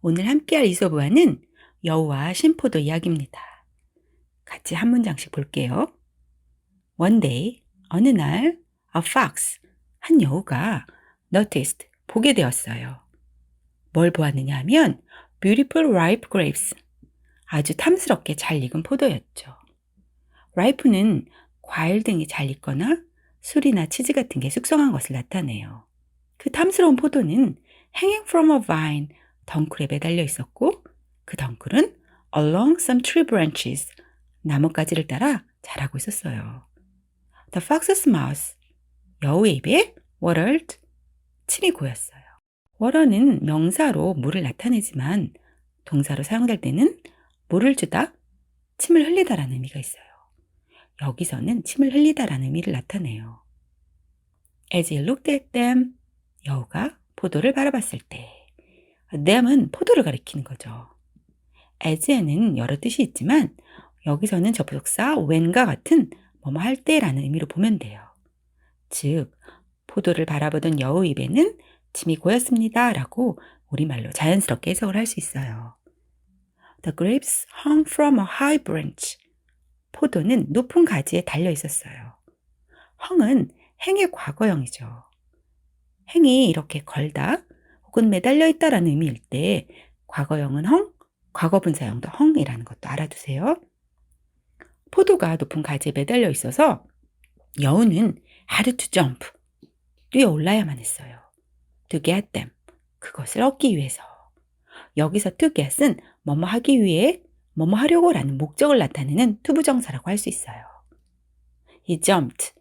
오늘 함께할 이소부와는 여우와 신포도 이야기입니다. 같이 한 문장씩 볼게요. One day, 어느 날, a fox, 한 여우가 noticed, 보게 되었어요. 뭘 보았느냐 하면 beautiful ripe grapes, 아주 탐스럽게 잘 익은 포도였죠. ripe는 과일 등이 잘 익거나 술이나 치즈 같은 게 숙성한 것을 나타내요. 그 탐스러운 포도는 hanging from a vine, 덩쿨에 매달려 있었고 그 덩쿨은 along some tree branches, 나뭇가지를 따라 자라고 있었어요. The fox's mouth, 여우의 입에 watered, 침이 고였어요. water는 명사로 물을 나타내지만 동사로 사용될 때는 물을 주다, 침을 흘리다라는 의미가 있어요. 여기서는 침을 흘리다라는 의미를 나타내요. As he looked at them, 여우가 포도를 바라봤을 때, them은 포도를 가리키는 거죠. as에는 여러 뜻이 있지만 여기서는 접속사 when과 같은 뭐뭐 할 때라는 의미로 보면 돼요. 즉, 포도를 바라보던 여우 입에는 침이 고였습니다. 라고 우리말로 자연스럽게 해석을 할 수 있어요. The grapes hung from a high branch. 포도는 높은 가지에 달려 있었어요. 헝은 행의 과거형이죠. 행이 이렇게 걸다 혹은 매달려 있다라는 의미일 때 과거형은 헝, 과거분사형도 헝이라는 것도 알아두세요. 포도가 높은 가지에 매달려 있어서 여우는 had to jump, 뛰어 올라야만 했어요. get them, 그것을 얻기 위해서. 여기서 to get은 뭐뭐 하기 위해, 뭐뭐 하려고 라는 목적을 나타내는 투부정사라고 할 수 있어요. He jumped,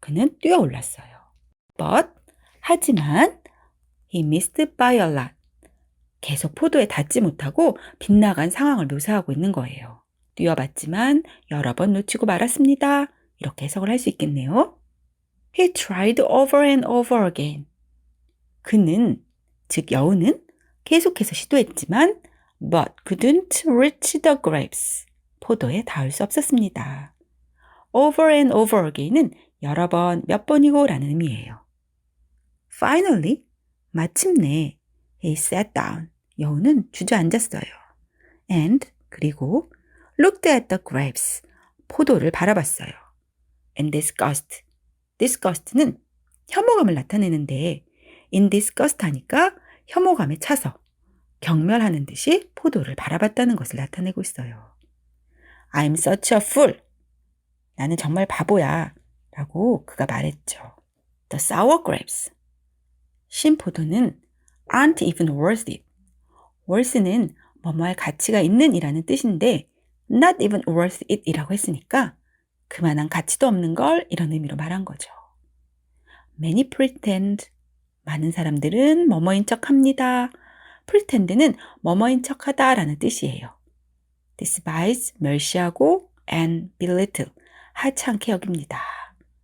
그는 뛰어 올랐어요. But, 하지만, he missed by a lot. 계속 포도에 닿지 못하고 빗나간 상황을 묘사하고 있는 거예요. 뛰어봤지만 여러 번 놓치고 말았습니다. 이렇게 해석을 할 수 있겠네요. He tried over and over again. 그는, 즉 여우는 계속해서 시도했지만 but couldn't reach the grapes. 포도에 닿을 수 없었습니다. over and over again은 여러 번, 몇 번이고 라는 의미예요. Finally, 마침내 he sat down. 여우는 주저앉았어요. and 그리고 looked at the grapes. 포도를 바라봤어요. and disgust. disgust는 혐오감을 나타내는데 in disgust 하니까 혐오감에 차서 경멸하는 듯이 포도를 바라봤다는 것을 나타내고 있어요. I'm such a fool. 나는 정말 바보야. 라고 그가 말했죠. The sour grapes. 신포도는 aren't even worth it. worth는 뭐뭐할 가치가 있는 이라는 뜻인데 not even worth it 이라고 했으니까 그만한 가치도 없는 걸 이런 의미로 말한 거죠. Many pretend. 많은 사람들은 뭐뭐인 척 합니다. pretend는 뭐뭐인 척 하다 라는 뜻이에요. despise, 멸시하고 and belittle, 하찮게 여깁니다.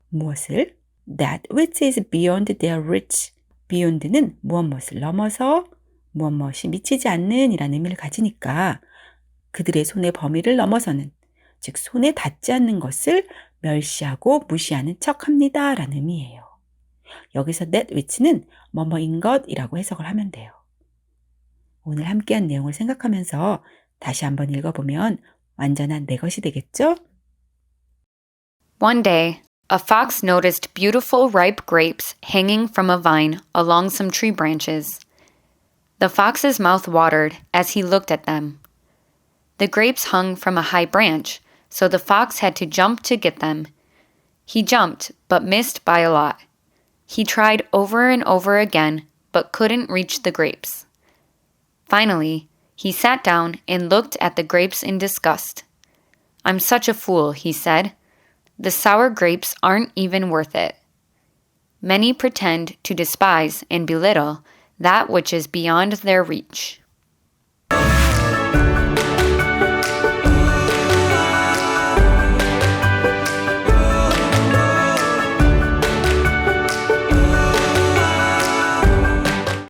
무엇을? that which is beyond their reach. Beyond는 무엇 무엇을 넘어서 무엇 무엇이 미치지 않는 이라는 의미를 가지니까 그들의 손의 범위를 넘어서는 즉 손에 닿지 않는 것을 멸시하고 무시하는 척합니다 라는 의미예요. 여기서 that which는 뭐뭐인 것이라고 해석을 하면 돼요. 오늘 함께한 내용을 생각하면서 다시 한번 읽어보면 완전한 내 것이 되겠죠? One day, a fox noticed beautiful ripe grapes hanging from a vine along some tree branches. The fox's mouth watered as he looked at them. The grapes hung from a high branch, so the fox had to jump to get them. He jumped, but missed by a lot. He tried over and over again, but couldn't reach the grapes. Finally, he sat down and looked at the grapes in disgust. I'm such a fool, he said. The sour grapes aren't even worth it. Many pretend to despise and belittle that which is beyond their reach.